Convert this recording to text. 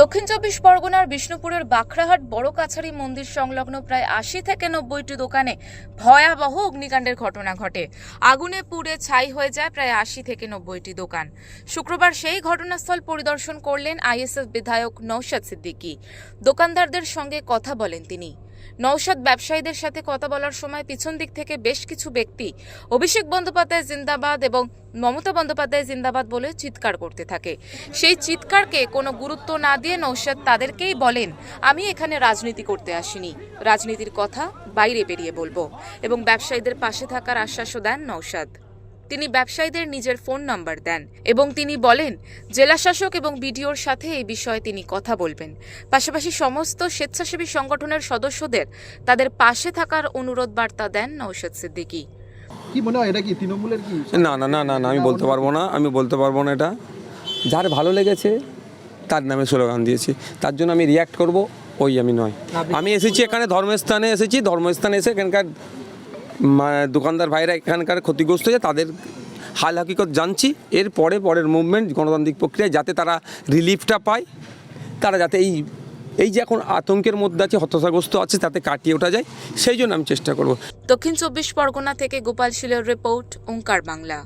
দক্ষিণ চব্বিশ পরগনার বিষ্ণুপুরের বাখরাহাট বড় কাছারি মন্দির সংলগ্ন প্রায় আশি থেকে নব্বইটি দোকানে ভয়াবহ অগ্নিকাণ্ডের ঘটনা ঘটে। আগুনে পুড়ে ছাই হয়ে যায় প্রায় আশি থেকে নব্বইটি দোকান। শুক্রবার সেই ঘটনাস্থল পরিদর্শন করলেন আইএসএফ বিধায়ক নৌশাদ সিদ্দিকী। দোকানদারদের সঙ্গে কথা বলেন তিনি। নৌশাদ ব্যবসায়ীদের সাথে কথা বলার সময় পিছন দিক থেকে বেশ কিছু ব্যক্তি অভিষেক বন্দ্যোপাধ্যায় জিন্দাবাদ এবং মমতা বন্দ্যোপাধ্যায় জিন্দাবাদ বলে চিৎকার করতে থাকে। সেই চিৎকারকে কোনো গুরুত্ব না দিয়ে নৌশাদ তাদেরকেই বলেন, আমি এখানে রাজনীতি করতে আসিনি। রাজনীতির কথা বাইরে বেরিয়ে বলব। এবং ব্যবসায়ীদের পাশে থাকার আশ্বাসও দেন নৌশাদ তিনি ব্যবসায়ীদের নিজের ফোন নাম্বার দেন এবং তিনি বলেন জেলাশাসক এবং বিডিওর সাথে এই বিষয়ে তিনি কথা বলবেন। পাশাপাশি সমস্ত স্বেচ্ছাসেবী সংগঠনের সদস্যদের তাদের পাশে থাকার অনুরোধ বার্তা দেন নৌশাদ সিদ্দিকী। কি মনে হয় এটা কি তৃণমূলের কি? না না না না না আমি বলতে পারব না আমি বলতে পারব না এটা। যার ভালো লেগেছে তার নামে স্লোগান দিয়েছি। তার জন্য আমি রিয়াক্ট করব ওই আমি নয়। আমি এসেছি এখানে ধর্মস্থানে এসেছি ধর্মস্থানে এসে এখানকার দোকানদার ভাইরা এখানকার ক্ষতিগ্রস্ত হয়ে তাদের হাল হাকিকত জানছি। এর পরে পরের মুভমেন্ট গণতান্ত্রিক প্রক্রিয়ায় যাতে তারা রিলিফটা পায়, তারা যাতে এই এই যে এখন আতঙ্কের মধ্যে আছে, হতাশাগ্রস্ত আছে, তাতে কাটিয়ে ওঠা যায়, সেই জন্য আমি চেষ্টা করব। দক্ষিণ চব্বিশ পরগনা থেকে গোপাল শিলের রিপোর্ট ওঙ্কার বাংলা।